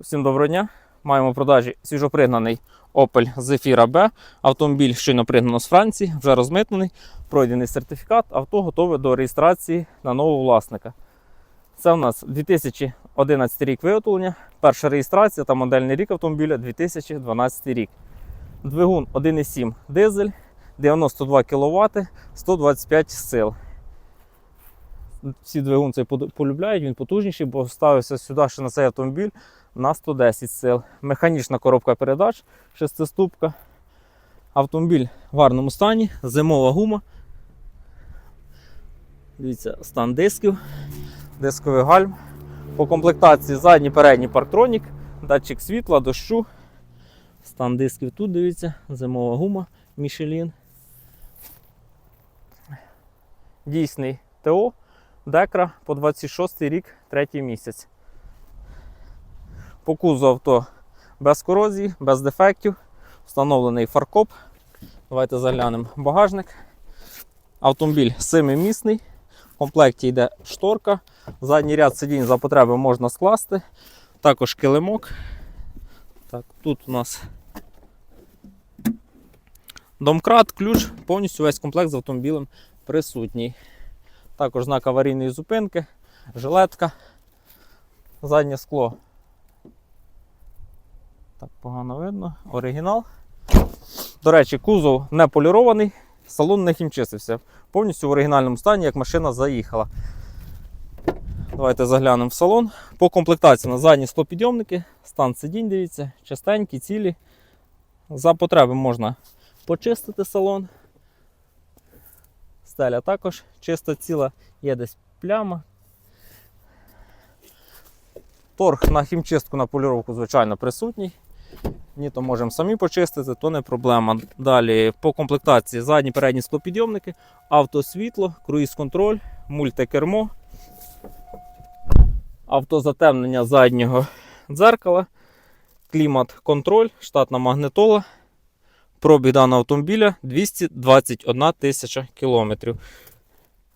Всім доброго дня. Маємо в продажі свіжопригнаний Opel Zafira B. Автомобіль щойно пригнано з Франції, вже розмитнений, пройдений сертифікат. Авто готове до реєстрації на нового власника. Це у нас 2011 рік виготовлення, перша реєстрація та модельний рік автомобіля 2012 рік. Двигун 1,7 дизель, 92 кВт, 125 сил. Всі двигун цей полюбляють, він потужніший, бо ставився сюди ще на цей автомобіль на 110 сил. Механічна коробка передач, шестиступка. Автомобіль в гарному стані, зимова гума. Дивіться, стан дисків, дисковий гальм. По комплектації задній передній парктронік, датчик світла, дощу. Стан дисків тут, дивіться, зимова гума Michelin. Дійсний ТО, Декра по 26 рік, третій місяць. По кузу авто без корозії, без дефектів. Встановлений фаркоп. Давайте заглянемо багажник. Автомобіль семимісний. В комплекті йде шторка. Задній ряд сидінь за потреби можна скласти. Також килимок. Так, тут у нас домкрат, ключ, повністю весь комплект з автомобілем присутній. Також знак аварійної зупинки, жилетка, заднє скло так, погано видно. Оригінал. До речі, кузов не полірований, салон не хімчистився. Повністю в оригінальному стані, як машина заїхала. Давайте заглянемо в салон. По комплектації на задні склопідйомники, стан сидінь, дивіться, частенькі, цілі. За потреби можна почистити салон. Стеля також чиста ціла, є десь пляма, Торг на хімчистку на поліровку, звичайно, присутній. Ні, то можемо самі почистити, то не проблема. Далі по комплектації задні передні склопідйомники, автосвітло, круїз-контроль, мультикермо, автозатемнення заднього дзеркала, клімат-контроль, штатна магнитола. Пробіг даного автомобіля 221 тисяча кілометрів.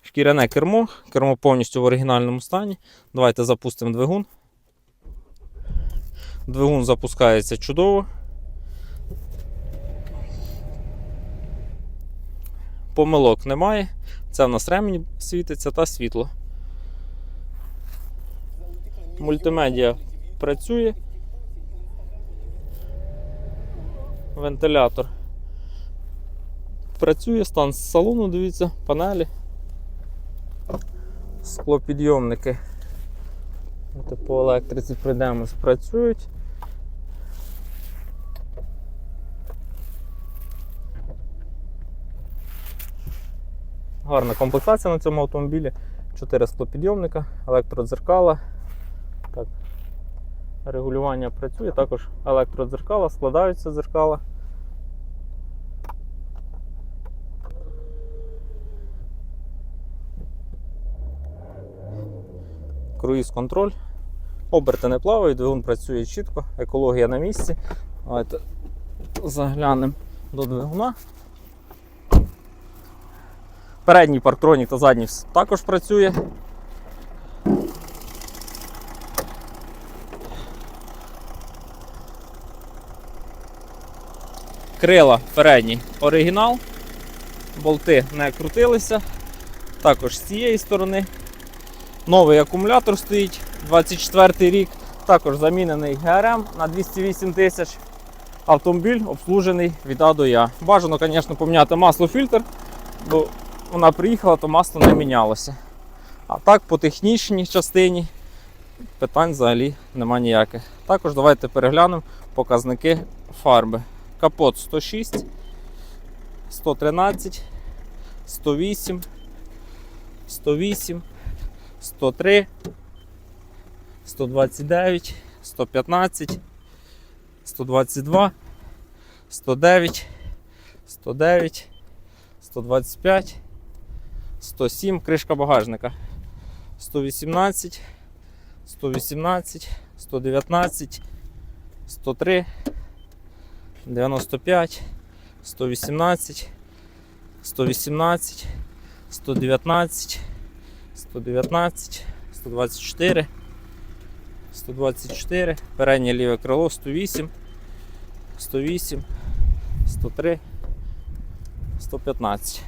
Шкіряне кермо, кермо повністю в оригінальному стані. Давайте запустимо двигун. Двигун запускається чудово. Помилок немає. Це в нас ремінь світиться та світло. Мультимедіа працює. Вентилятор працює, стан з салону, дивіться, панелі. Склопідйомники От по електриці прийдемо, спрацюють. Гарна комплектація на цьому автомобілі. 4 склопідйомника, електродзеркала. Так. Регулювання працює, також електродзеркала, складаються дзеркала. Круїз-контроль. Оберти не плавають, двигун працює чітко, екологія на місці. Давайте заглянемо до двигуна. Передній парктронік та задній також працює. Крила передні оригінал, болти не крутилися. Також з цієї сторони Новий акумулятор стоїть 24 рік, також замінений ГРМ на 208 тисяч. Автомобіль обслужений від А до Я. Бажано, звісно, поміняти маслофільтр, бо вона приїхала, то масло не мінялося. А так, по технічній частині питань взагалі нема ніяких. Також давайте переглянемо показники фарби. Капот 106, 113, 108, 108. 103, 129, 115, 122, 109, 109, 125, 107, кришка багажника, 118, 118, 119, 103, 95, 118, 118, 119, 119, 124, 124, переднє ліве крило 108, 108, 103, 115.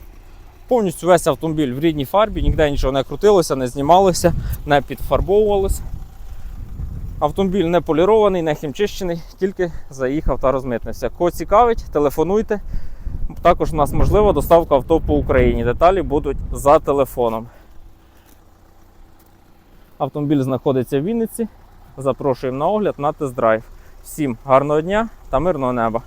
Повністю весь автомобіль в рідній фарбі, ніде нічого не крутилося, не знімалося, не підфарбовувалося. Автомобіль не полірований, не хімчищений, тільки заїхав та розмитнився. Кого цікавить, телефонуйте. Також у нас можлива доставка авто по Україні. Деталі будуть за телефоном. Автомобіль знаходиться в Вінниці. Запрошуємо на огляд на тест-драйв. Всім гарного дня та мирного неба!